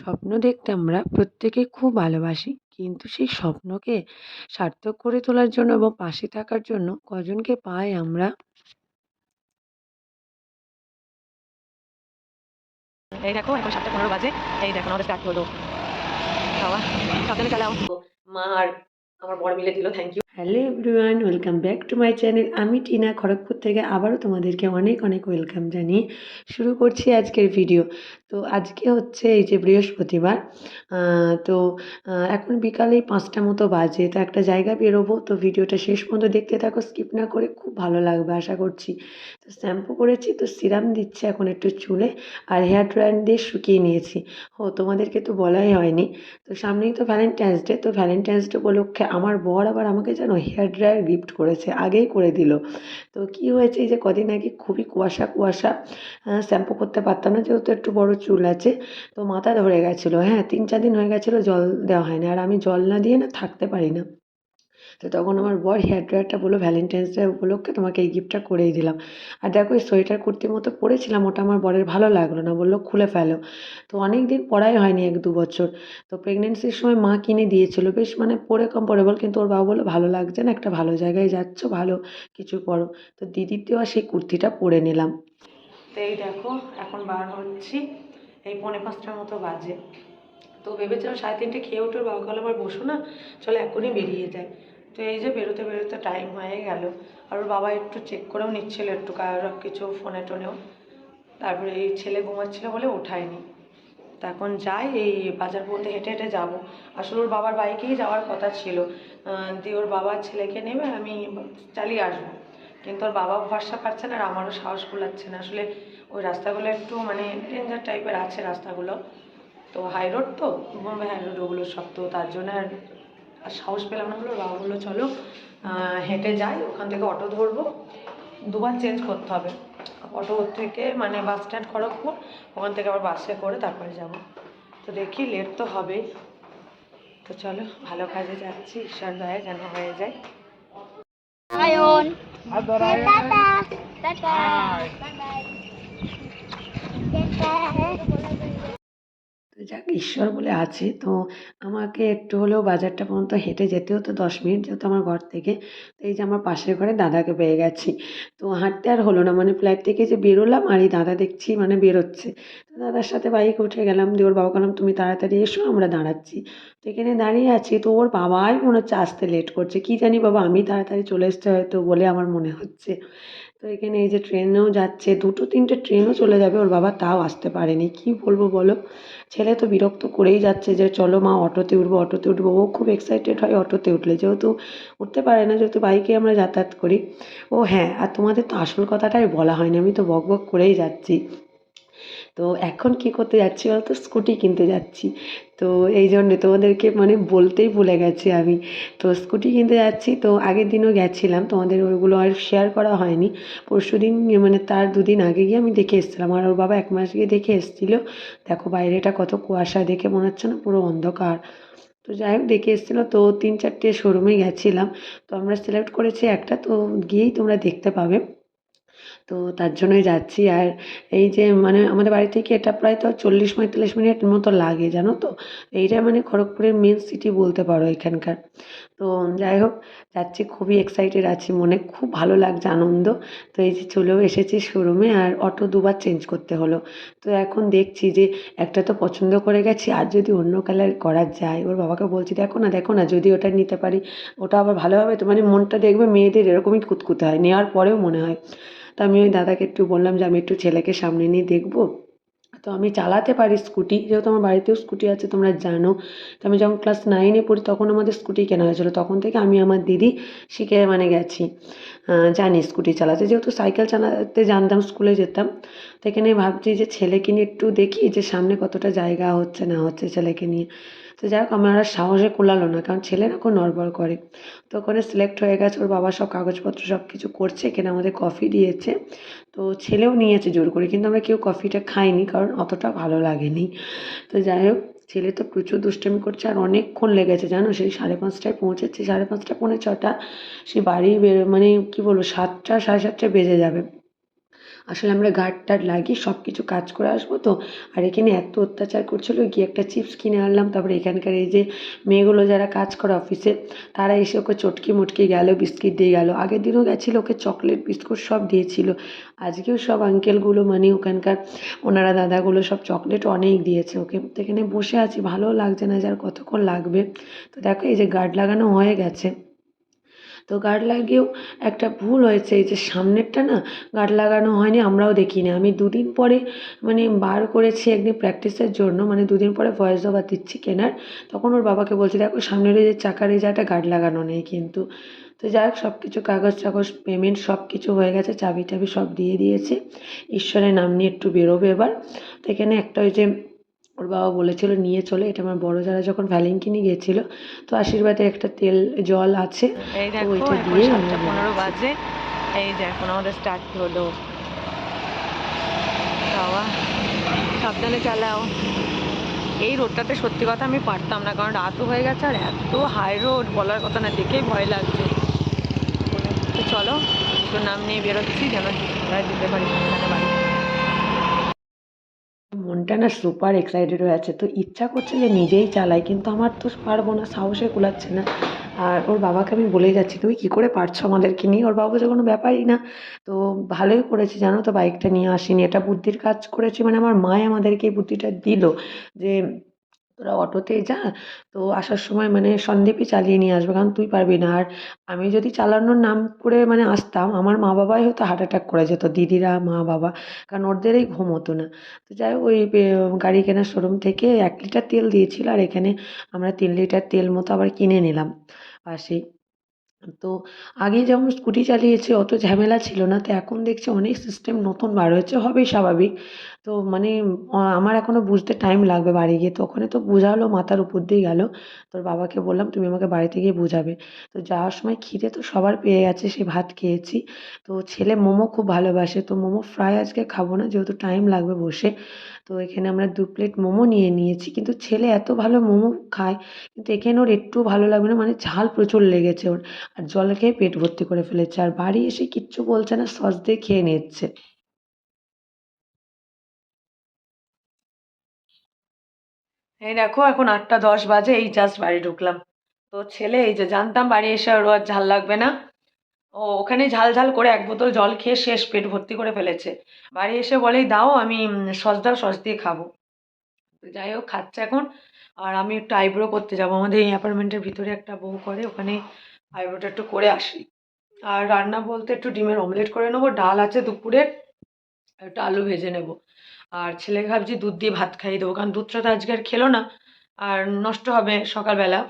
স্বপ্ন দেখতে আমরা প্রত্যেকে খুব ভালোবাসি। কিন্তু সেই স্বপ্নকে সার্থক করে তোলার জন্য এবং পাশে থাকার জন্য কজনকে পাই আমরা? এই দেখো এখন সাতটা পনেরো বাজে। এই দেখো আমাদের স্টার্ট হলো। বাবা সাবধানে চালাও। মা আর আমার বর মিলে দিল thank you hello everyone, welcome back to my channel. আমি টিনা খড়গপুর থেকে আবারও তোমাদেরকে অনেক অনেক ওয়েলকাম জানিয়ে শুরু করছি আজকের ভিডিও। তো আজকে হচ্ছে এই যে বৃহস্পতিবার তো এখন বিকালেই পাঁচটা মতো বাজে, তো একটা জায়গা বেরোবো। তো ভিডিওটা শেষ পর্যন্ত দেখতে থাকো, স্কিপ না করে খুব ভালো লাগবে আশা করছি। তো শ্যাম্পু করেছি, তো সিরাম দিচ্ছে এখন একটু চুলে আর হেয়ার ড্রায়ার দিয়ে শুকিয়ে নিয়েছি। ও তোমাদেরকে তো বলাই হয়নি। তো সামনেই তো ভ্যালেন্টাইন্স ডে, তো ভ্যালেন্টাইন্স ডে উপলক্ষে আমার বর আবার আমাকে যেন হেয়ার ড্রায়ার গিফট করেছে, আগেই করে দিল। তো কি হয়েছে যে কদিন আগে খুবই কুয়াশা কুয়াশা শ্যাম্পু করতে পারতাম না, যেহেতু একটু বড় চুল আছে, তো মাথা ধরে গেছিল। হ্যাঁ তিন চার দিন হয়ে গেছিল জল দেওয়া হয় না আর আমি জল না দিয়ে না থাকতে পারি না। তো তখন আমার বর হেয়ার ড্রায়ারটা বলল ভ্যালেন্টাইন্স ডে উপলক্ষে তোমাকে এই গিফটটা করেই দিলাম। আর দেখো, এই সোয়েটার কুর্তির মতো পরেছিলাম, ওটা আমার বরের ভালো লাগল না, বলল, খুলে ফেলো। তো অনেক দিন পরাই হয়নি, এক দু বছর। তো প্রেগনেন্সির সময় মা কিনে দিয়েছিল, বেশ মানে পরে কমফোর্টেবল কিন্তু ওর বাবা বলল, ভালো লাগছে না, একটা ভালো জায়গায় যাচ্ছ, ভালো কিছু পরো তো দিদির দেওয়া সেই কুর্তিটা পরে নিলাম। তো এই দেখো, এখন বার হচ্ছি, এই পৌনে পাঁচটার মতো বাজে। তো ভেবেছিলাম সাড়ে তিনটে খেয়ে উঠে বাবা কাল আবার বসো না, চলো এখনই বেরিয়ে যায় তো এই যে বেরোতে বেরোতে টাইম হয়ে গেল। আর ওর বাবা একটু চেক করেও নিচ্ছিল একটু, কারোর কিছু ফোনে টোনেও। তারপরে এই ছেলে ঘুমাচ্ছিল বলে ওঠায়নি। তা এখন যাই, এই বাজার পর্যন্ত হেঁটে হেঁটে যাব। আসলে ওর বাবার বাইকেই যাওয়ার কথা ছিল। দিয়ে ওর বাবার ছেলেকে নেবে, আমি চালিয়ে আসব। কিন্তু ওর বাবা ভরসা পাচ্ছে না আর আমারও সাহস কুলাচ্ছে না। আসলে ওই রাস্তাগুলো একটু মানে ডেঞ্জার টাইপের আছে রাস্তাগুলো। তো হাই রোড তো বোম্বে হাই রোড ওগুলো সব তো তার জন্য আর আর সাহস পেলাম না বলে বাবা বলল চলো আহ, হেঁটে যাই ওখান থেকে অটো ধরবো। দুবার চেঞ্জ করতে হবে। অটো থেকে মানে বাস স্ট্যান্ড খড়গপুর ওখান থেকে আবার বাসে করে তারপরে যাব। তো দেখি লেট তো হবেই। তো চলো ভালো কাজে যাচ্ছি ঈশ্বর দয়া যেন হয়ে যায়. যাক, ঈশ্বর বলে আছে। তো আমাকে একটু হলেও বাজারটা পর্যন্ত হেঁটে যেতে হতো দশ মিনিট, যেহেতু আমার ঘর থেকে। তো এই যে আমার পাশের ঘরে দাদাকে পেয়ে গেছি। তো হাঁটতে আর হলো না মানে ফ্ল্যাট থেকে যে বেরোলাম আর এই দাদা দেখছি মানে বেরোচ্ছে। তো দাদার সাথে বাইক উঠে গেলাম, দিয়ে ওর বাবা বললাম, তুমি তাড়াতাড়ি এসো, আমরা দাঁড়াচ্ছি। তো এখানে দাঁড়িয়ে আছি, তো ওর বাবাই মনে হচ্ছে আসতে লেট করছে। কি জানি বাবা, আমি তাড়াতাড়ি চলে এসছে হয়তো বলে আমার মনে হচ্ছে। তো এখানে এই যে ট্রেনেও যাচ্ছে, দুটো তিনটে ট্রেনও চলে যাবে, ওর বাবা তাও আসতে পারেনি। কি বলব বলো? ছেলে তো বিরক্ত করেই যাচ্ছে যে চলো মা অটোতে উঠবো অটোতে উঠবো। ও খুব এক্সাইটেড হয় অটোতে উঠলে, যেহেতু উঠতে পারে না, যেহেতু বাইকে আমরা যাতায়াত করি। ও হ্যাঁ আর তোমাদের তো আসল কথাটাই বলা হয়নি, আমি তো বক বক করেই যাচ্ছি। তো এখন কী করতে যাচ্ছি বলতো? স্কুটি কিনতে যাচ্ছি। তো এই জন্যে তোমাদেরকে মানে বলতেই ভুলে গেছি আমি। তো স্কুটি কিনতে যাচ্ছি। তো আগের দিনও গেছিলাম। তোমাদের ওইগুলো আর শেয়ার করা হয়নি। পরশু দিন মানে তার দুদিন আগে গিয়ে আমি দেখে এসেছিলাম। আর ওর বাবা এক মাস গিয়ে দেখে এসেছিল। দেখো বাইরেটা কত কুয়াশা। দেখে মনে হচ্ছে না পুরো অন্ধকার। তো যাই হোক, দেখে এসেছিল। তো তিন চারটে শোরুমে গেছিলাম। তো আমরা সিলেক্ট করেছি একটা। তো গিয়েই তোমরা দেখতে পাবে। তো তার জন্যই যাচ্ছি। আর এই যে মানে আমাদের বাড়ি থেকে এটা প্রায় তো চল্লিশ পঁয়তাল্লিশ মিনিট মতো লাগে, জানো তো? এইটা মানে খড়গপুরের মেন সিটি বলতে পারো এখানকার। তো যাই হোক, যাচ্ছি, খুবই এক্সাইটেড আছি মনে, খুব ভালো লাগছে আনন্দ। তো এই যে চলেও এসেছি শোরুমে আর অটো দুবার চেঞ্জ করতে হলো। তো এখন দেখছি যে একটা তো পছন্দ করে গেছি, আর যদি অন্য কালার করা যায়, ওর বাবাকে বলছি, দেখো না দেখো না, যদি ওটা নিতে পারি, ওটা আবার ভালো হবে। তো মানে মনটা দেখবে মেয়েদের এরকমই কুতকুতে হয়, নেওয়ার পরেও মনে হয়। তো আমি ওই দাদাকে একটু বললাম যে আমি একটু ছেলেকে সামনে নিয়ে দেখব। তো আমি চালাতে পারি স্কুটি, যেহেতু আমার বাড়িতেও স্কুটি আছে, তোমরা জানো। তো আমি যখন ক্লাস নাইনে পড়ি, তখন আমাদের স্কুটি কেনা হয়েছিল। তখন থেকে আমি আমার দিদি শিখে মানে গেছি। জানি স্কুটি চালাতে। যেহেতু সাইকেল চালাতে জানতাম, স্কুলে যেতাম, তো এখানে ভাবছি যে ছেলেকে নিয়ে একটু দেখি যে সামনে কতটা জায়গা হচ্ছে, না হচ্ছে ছেলেকে নিয়ে। তো যাই হোক, আমার আর সাহসে কোলালো না, কারণ ছেলেরা খুব নড়বড় করে। তো ওখানে সিলেক্ট হয়ে গেছে, ওর বাবা সব কাগজপত্র সব কিছু করছে, এখানে আমাদের কফি দিয়েছে। তো ছেলেও নিয়েছে জোর করে, কিন্তু আমরা কেউ কফিটা খাইনি, কারণ অতটা ভালো লাগেনি। তো যাই হোক, ছেলে তো প্রচুর দুষ্টামি করছে, আর অনেকক্ষণ লেগেছে, জানো? সেই সাড়ে পাঁচটায় পৌঁছেছে, সাড়ে পাঁচটা, পৌনে ছটা, সে বাড়ি বের মানে কী বলব, সাতটা, সাড়ে সাতটায় বেজে যাবে। আসলে আমরা গার্ড টার্ড লাগিয়ে সব কিছু কাজ করে আসব তো। আর এখানে এত অত্যাচার করছিল, গিয়ে একটা চিপস কিনে আনলাম। তারপরে এখানকার এই যে মেয়েগুলো যারা কাজ করে অফিসে, তারা এসে ওকে চটকি মুটকি গেল, বিস্কিট দিয়ে গেল। আগের দিনও গেছিল, ওকে চকলেট, বিস্কুট সব দিয়েছিল। আজকেও সব আঙ্কেলগুলো মানে ওখানকার ওনারা, দাদাগুলো সব চকলেট অনেক দিয়েছে ওকে। তো এখানে বসে আছি ভালোও লাগছে না যে আর কতক্ষণ লাগবে। তো দেখো এই যে গার্ড লাগানো হয়ে গেছে। তো গার্ড লাগিয়েও একটা ভুল হয়েছে, এই যে সামনেরটা না গার্ড লাগানো হয়নি, আমরাও দেখিনি। আমি দুদিন পরে মানে বার করেছি একদিন প্র্যাকটিসের জন্য মানে দুদিন পরে ভয়েস ওভার দিচ্ছি কেনার। তখন ওর বাবাকে বলছি, দেখো, সামনের ওই যে চাকার এই জায়গাটা গার্ড লাগানো নেই কিন্তু। তো যাই হোক সব কিছু কাগজ টাগজ, পেমেন্ট সব কিছু হয়ে গেছে, চাবি টাবি সব দিয়ে দিয়েছে। ঈশ্বরের নাম নিয়ে একটু বেরোবে এবার। তো এখানে একটা ওই যে ওর বাবা বলেছিল নিয়ে চলে। এটা আমার বড় যারা যখন ভ্যালেন্টিনে গিয়েছিল তো আশীর্বাদের একটা তেল জল আছে। ওইটা দিয়ে পনেরো বাজে। এই যে এখন আমাদের স্টার্ট হলো। বাবা সাবধানে চালাও। এই রোডটাতে সত্যি কথা আমি পারতাম না কারণ রাতও হয়ে গেছে আর এত হাই রোড বলার কথা না দেখেই ভয় লাগছে। তো চলো তো নাম নিয়ে বেরোচ্ছি যেন যেতে পারি বাড়ি মনটা না সুপার এক্সাইটেড হয়ে আছে। তো ইচ্ছা করছে যে নিজেই চালাই, কিন্তু আমার তো পারব না, সাহসে কুলাচ্ছে না। আর ওর বাবাকে আমি বলেই যাচ্ছি, তুমি কী করে পারছ আমাদেরকে নিয়ে? ওর বাবা যে কোনো ব্যাপারই না। তো ভালোই করেছি, জানো তো বাইকটা নিয়ে আসিনি। এটা বুদ্ধির কাজ করেছি মানে আমার মায় আমাদেরকে এই বুদ্ধিটা দিল যে তোরা অটোতে যা। তো আসার সময় মানে সন্দীপই চালিয়ে নিয়ে আসবে, কারণ তুই পারবি না। আর আমি যদি চালানোর নাম করে মানে আসতাম, আমার মা বাবাই হয়তো হার্ট অ্যাটাক করে যেত, দিদিরা মা বাবা কারণ ওদেরই ঘুম হতো না। তো যাই ওই গাড়ি কেনার শোরুম থেকে এক লিটার তেল দিয়েছিল, আর এখানে আমরা তিন লিটার তেল মতো আবার কিনে নিলাম। পাশেই। তো আগে যেমন স্কুটি চালিয়েছি, অত ঝামেলা ছিল না। তো এখন দেখছি অনেক সিস্টেম নতুন বার হয়েছে, হবেই স্বাভাবিক। তো মানে আমার এখনও বুঝতে টাইম লাগবে বাড়ি গিয়ে। তো ওখানে তো বোঝালো, মাথার উপর দিয়ে গেল। তোর বাবাকে বললাম, তুমি আমাকে বাড়িতে গিয়ে বোঝাবে। তো যাওয়ার সময় খিদে তো সবার পেয়ে গেছে, সে ভাত খেয়েছি। তো ছেলে মোমো খুব ভালোবাসে। তো মোমো ফ্রাই আজকে খাব না, যেহেতু টাইম লাগবে বসে। তো এখানে আমরা দু প্লেট মোমো নিয়ে নিয়েছি। কিন্তু ছেলে এত ভালো মোমো খায়, কিন্তু এখানে ওর একটুও ভালো লাগবে না। মানে ঝাল প্রচুর লেগেছে ওর। আর জল খেয়ে পেট ভর্তি করে ফেলেছে। আর বাড়ি এসে কিচ্ছু বলছে না, সস দিয়ে খেয়ে নিচ্ছে। এই দেখো, এখন আটটা দশ বাজে, এই জাস্ট বাড়ি ঢুকলাম। তো ছেলে, এই যে জানতাম বাড়ি এসে ওর আর ঝাল লাগবে না। ও ওখানে ঝাল ঝাল করে এক বোতল জল খেয়ে শেষ পেট ভর্তি করে ফেলেছে। বাড়ি এসে বলেই দাও, আমি সস দাও, সস দিয়ে খাব। যাই হোক, খাচ্ছে এখন। আর আমি একটু আইব্রো করতে যাব। আমাদের এই অ্যাপার্টমেন্টের ভিতরে একটা বউ করে, ওখানে আইব্রোটা একটু করে আসি। আর রান্না বলতে একটু ডিমের অমলেট করে নেব, ডাল আছে দুপুরে, একটু আলু ভেজে নেব। আর ছেলেকে ভাবছি দুধ দিয়ে ভাত খাইয়ে দেবো, কারণ দুধটা তো আজকে আর খেলো না, আর নষ্ট হবে সকালবেলা।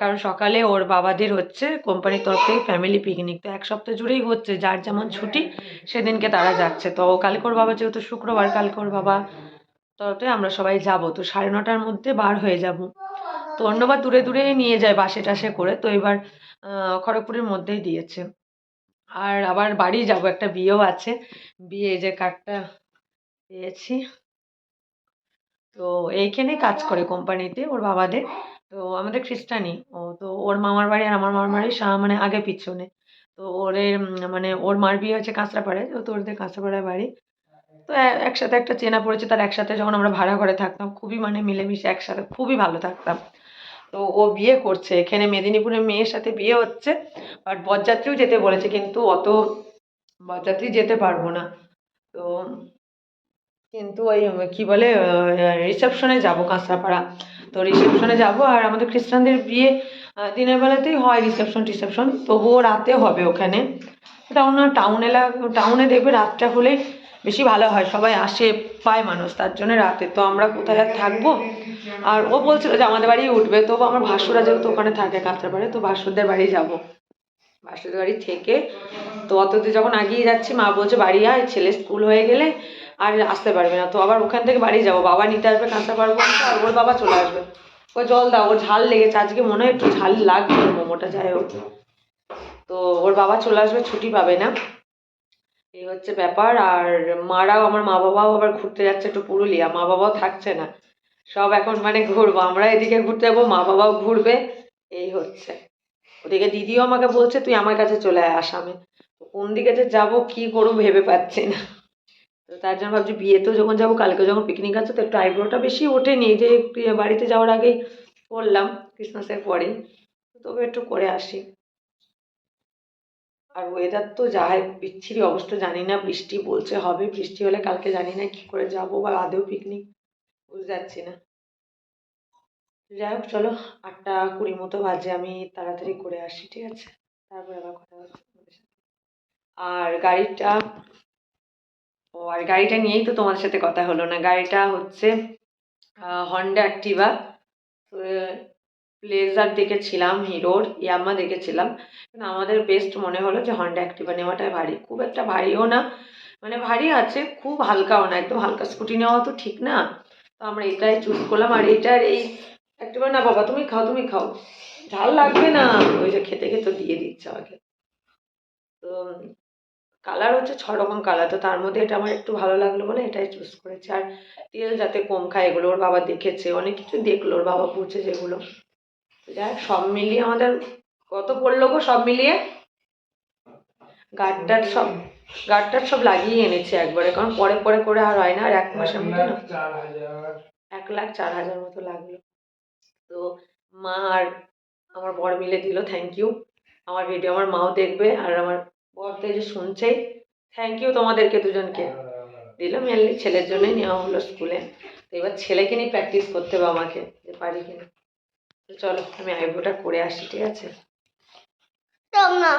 কারণ সকালে ওর বাবাদের হচ্ছে কোম্পানির তরফ থেকে ফ্যামিলি পিকনিক তো এক সপ্তাহ জুড়েই হচ্ছে, যার যেমন ছুটি সেদিনকে তারা যাচ্ছে। তো কালকে ওর বাবা যেহেতু শুক্রবার, কালকে ওর বাবা তরফে আমরা সবাই যাব, তো সাড়ে নটার মধ্যে বার হয়ে যাব। তো অন্যবার দূরে দূরে নিয়ে যায় বাসে টাসে করে তো এবার খড়গপুরের মধ্যেই দিয়েছে। আর আবার বাড়ি যাব একটা বিয়েও আছে। বিয়ে যে কার্ডটা পেয়েছি। তো এইখানে কাজ করে কোম্পানিতে ওর বাবাদের। তো আমাদের খ্রিস্টানই। ও তো ওর মামার বাড়ি আর আমার মামার বাড়ি মানে আগে পিছনে। তো উম, মানে ওর মার বিয়ে হচ্ছে কাঁচরাপাড়ায় তো ওদের কাঁচরাপাড়ায় বাড়ি। তো একসাথে একটা চেনা পড়েছে তার একসাথে যখন আমরা ভাড়া ঘরে থাকতাম খুবই মানে মিলেমিশে একসাথে খুবই ভালো থাকতাম। তো ও বিয়ে করছে। এখানে মেদিনীপুরের মেয়ের সাথে বিয়ে হচ্ছে। আর বরযাত্রীও যেতে বলেছে, কিন্তু অত বরযাত্রী যেতে পারব না। তো কিন্তু ওই, কি বলে রিসেপশনে যাব কাঁচরাপাড়া তো রিসেপশনে যাব, আর আমাদের খ্রিস্টানদের বিয়ে দিনের বেলাতেই হয় রিসেপশন টিসেপশন তবুও রাতে হবে ওখানে। টাউন টাউন এলাকা টাউনে দেখবে রাতটা হলেই বেশি ভালো হয়, সবাই আসে, পায় মানুষ, তার জন্য রাতে। তো আমরা কোথায় আর থাকব? আর ও বলছিল যে আমাদের বাড়ি উঠবে, তো আমার ভাসুরা যেহেতু ওখানে থাকে কাঁচরাপাড়ে তো ভাসুরদের বাড়ি যাব। ভাসুরদের বাড়ি থেকে, তো অতদূর যখন আগিয়ে যাচ্ছি, মা বলছে, বাড়ি আয়, ছেলে স্কুল হয়ে গেলে আর আসতে পারবে না। তো আবার ওখান থেকে বাড়ি যাব। বাবা নিতে আসবে কাঁচা পারব আর ওর বাবা চলে আসবে। ওই জল দাও, ওর ঝাল লেগেছে। আজকে মনে হয় একটু ঝাল লাগবে মোমোটা, যাই হোক। তো ওর বাবা চলে আসবে, ছুটি পাবে না। এই হচ্ছে ব্যাপার। আর মারাও, আমার মা বাবাও আবার ঘুরতে যাচ্ছে একটু পুরুলিয়া। মা বাবাও থাকছে না। সব এখন মানে ঘুরবো। আমরা এদিকে ঘুরতে যাব মা বাবাও ঘুরবে। এই হচ্ছে। ওদিকে দিদিও আমাকে বলছে, তুই আমার কাছে চলে আয় আসামে কোন দিকে যে যাব, কি করব ভেবে পাচ্ছি না। তো তার জন্য ভাবছি, বিয়েতেও যখন যাব কালকে যখন পিকনিক আছে, তো একটু আইব্রোটা বেশি ওঠেনি যে বাড়িতে যাওয়ার আগেই করলাম ক্রিসমাসের পরেই। তবে একটু করে আসি। আর ওয়েদার তো যাই বিচ্ছিরি অবস্থা জানি না, বৃষ্টি বলছে হবে, বৃষ্টি হলে কালকে জানি না কি করে যাব বা আদেও পিকনিক বুঝতে যাচ্ছি না। যাই হোক, চলো আটটা কুড়ি মতো বাজে, আমি তাড়াতাড়ি করে আসি, ঠিক আছে? তারপরে আবার কথা হচ্ছে আর গাড়িটা, ও, আর গাড়িটা নিয়েই তো তোমাদের সাথে কথা হলো না। গাড়িটা হচ্ছে হন্ডা অ্যাক্টিভা প্লেজার দেখেছিলাম হিরোর, ইয়াম্মা দেখেছিলাম। কিন্তু আমাদের বেস্ট মনে হলো যে হন্ডা অ্যাক্টিভা নেওয়াটাই ভারী। খুব একটা ভারীও না মানে ভারী আছে, খুব হালকাও না, একদম হালকা স্কুটি নেওয়া তো ঠিক না। তো আমরা এটাই চুজ করলাম। আর এটার এই অ্যাক্টিভা না বাবা, তুমি খাও তুমি খাও। ঝাল লাগবে না। ওই যে খেতে খেতে দিয়ে দিচ্ছে আমাকে। তো কালার হচ্ছে ছ রকম কালার তো তার মধ্যে এটা আমার একটু ভালো লাগল বলে এটাই চুজ করেছি। আর তেল যাতে কম খায় এগুলো, ওর বাবা দেখেছে। অনেক কিছু দেখল, ওর বাবা বুঝছে যেগুলো। যাই সব মিলিয়ে আমাদের কত পড়ল গো সব মিলিয়ে? গার্ডটার সব গার্ডটার সব লাগিয়ে এনেছি একবারে কারণ পরে পরে করে আর হয় না আর এক মাসের মতো না। এক লাখ চার হাজার। মতো লাগল। তো মা আর আমার বর মিলে দিল থ্যাংক ইউ আমার ভিডিও আমার মাও দেখবে আর আমার বর তো যে শুনছেই থ্যাংক ইউ তোমাদেরকে দুজনকে। দিল মেনলি ছেলের জন্যই নেওয়া হলো স্কুলে তো এবার ছেলেকে নিয়ে প্র্যাকটিস করতে হবে আমাকে যে পারি কিনা। চলো আমি আইব্রোটা করে আসি ঠিক আছে? না।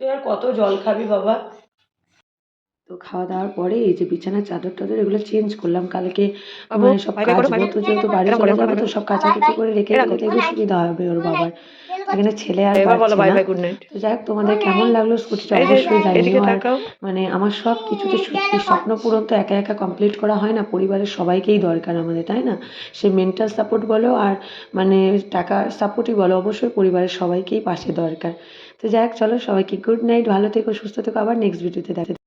তুই আর কত জল খাবি বাবা? তো খাওয়া দাওয়ার পরে এই যে বিছানার চাদর টাদর এগুলো চেঞ্জ করলাম। কালকে মানে সব কাজ bye করো, কাচবো bye তো যেহেতু বাড়ি চলে করো, যাবে তো সব কাছাকাছি করে রেখে এরকম। দিলে তো সুবিধা হবে ওর বাবার। এখানে ছেলে আর বলো বাই বাই গুড নাইট তো যাই হোক তোমাদের কেমন লাগল স্কুটিটা অবশ্যই জানিও আর মানে আমার সব কিছুতে সত্যি স্বপ্ন পূরণ তো একা একা কমপ্লিট করা হয় না পরিবারের সবাইকেই দরকার আমাদের তাই না? সে মেন্টাল সাপোর্ট বলো আর মানে টাকার সাপোর্টই বলো অবশ্যই পরিবারের সবাইকেই পাশে দরকার। তো যাই হোক চলো সবাইকে গুড নাইট ভালো থেকো সুস্থ থেকো আবার নেক্সট ভিডিওতে দেখা